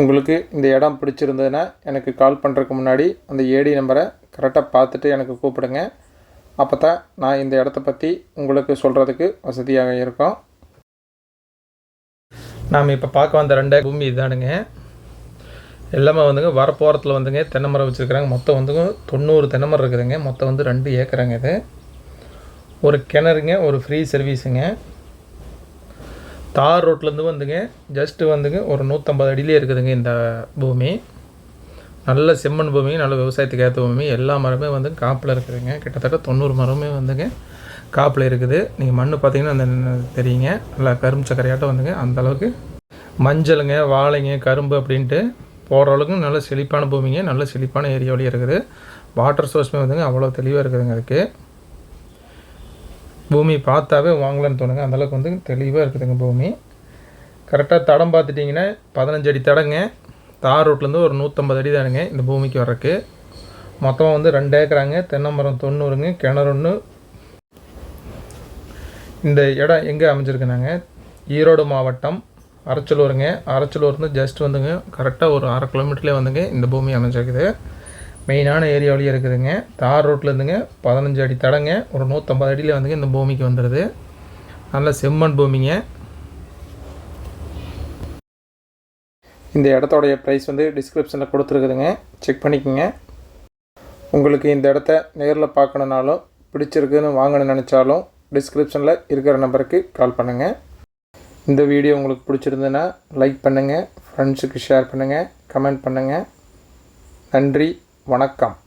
உங்களுக்கு இந்த இடம் பிடிச்சிருந்ததுன்னா எனக்கு கால் பண்ணுறதுக்கு முன்னாடி அந்த ஏடி நம்பரை கரெக்டாக பார்த்துட்டு எனக்கு கூப்பிடுங்க. அப்போ தான் நான் இந்த இடத்த பற்றி உங்களுக்கு சொல்கிறதுக்கு வசதியாக இருக்கும். நாம் இப்போ பார்க்க வந்த ரெண்டே பூமி இதானுங்க. எல்லாமே வந்துங்க வரப்போரத்தில் வந்துங்க தென்னை மரம் வச்சுருக்குறாங்க. மொத்தம் வந்துங்க தொண்ணூறு தென்னை மரம் இருக்குதுங்க. மொத்தம் வந்து ரெண்டு ஏக்கராங்க இது. ஒரு கிணறுங்க ஒரு ஃப்ரீ சர்வீஸுங்க தார் ரோட்லேருந்து வந்துங்க ஜஸ்ட்டு வந்துங்க ஒரு நூற்றம்பது அடியிலே இருக்குதுங்க இந்த பூமி. நல்ல செம்மண் பூமி நல்ல விவசாயத்துக்கு ஏற்ற பூமி. எல்லா மரமே வந்து காப்பில் இருக்குதுங்க. கிட்டத்தட்ட தொண்ணூறு மரமே வந்துங்க காப்பில் இருக்குது. நீங்கள் மண் பார்த்தீங்கன்னா அந்த தெரியுங்க. நல்லா கரும்பு சக்கரையாட்டம் வந்துங்க. அந்தளவுக்கு மஞ்சளுங்க வாழைங்க கரும்பு அப்படின்ட்டு போகிற அளவுக்கு நல்ல செழிப்பான பூமிங்க. நல்ல செழிப்பான ஏரியாவிலேயே இருக்குது. வாட்டர் சோர்ஸுமே வந்துங்க அவ்வளோ தெளிவாக இருக்குதுங்க அதுக்கு. பூமி பார்த்தாவே வாங்கலான்னு தோணுங்க. அந்தளவுக்கு வந்து தெளிவாக இருக்குதுங்க பூமி. கரெக்டாக தடம் பார்த்துட்டிங்கன்னா பதினஞ்சு அடி தடங்க. தார் ரோட்லேருந்து ஒரு நூற்றம்பது அடி தானுங்க இந்த பூமிக்கு வர்றக்கு மொத்தம் வந்து ரெண்டு ஏக்கராங்க. தென்னை மரம் தொண்ணூறுங்க கிணறு ஒன்று இந்த இடம் எங்கே அமைஞ்சிருக்குனாங்க? ஈரோடு மாவட்டம் அரச்சலூருங்க அரச்சலூர்ந்து ஜஸ்ட் வந்துங்க. கரெக்டாக ஒரு அரை கிலோமீட்டர்லேயே வந்துங்க இந்த பூமி அமைஞ்சிருக்குது. மெயினான ஏரியாவிலேயே இருக்குதுங்க. தார் ரோட்லேருந்துங்க பதினஞ்சு அடி தடங்க. ஒரு நூற்றம்பது அடியில் வந்துங்க இந்த பூமிக்கு வந்துடுது நல்ல செம்மண் பூமிங்க. இந்த இடத்தோடைய ப்ரைஸ் வந்து டிஸ்கிரிப்ஷனில் கொடுத்துருக்குதுங்க. செக் பண்ணிக்கோங்க. உங்களுக்கு இந்த இடத்த நேரில் பார்க்கணுனாலும் பிடிச்சிருக்குன்னு வாங்கணும்னு நினச்சாலும் டிஸ்கிரிப்ஷனில் இருக்கிற நம்பருக்கு கால் பண்ணுங்கள் இந்த வீடியோ உங்களுக்கு பிடிச்சிருந்ததுன்னா லைக் பண்ணுங்கள் ஃப்ரெண்ட்ஸுக்கு ஷேர் பண்ணுங்கள் கமெண்ட் பண்ணுங்கள் நன்றி. வணக்கம்.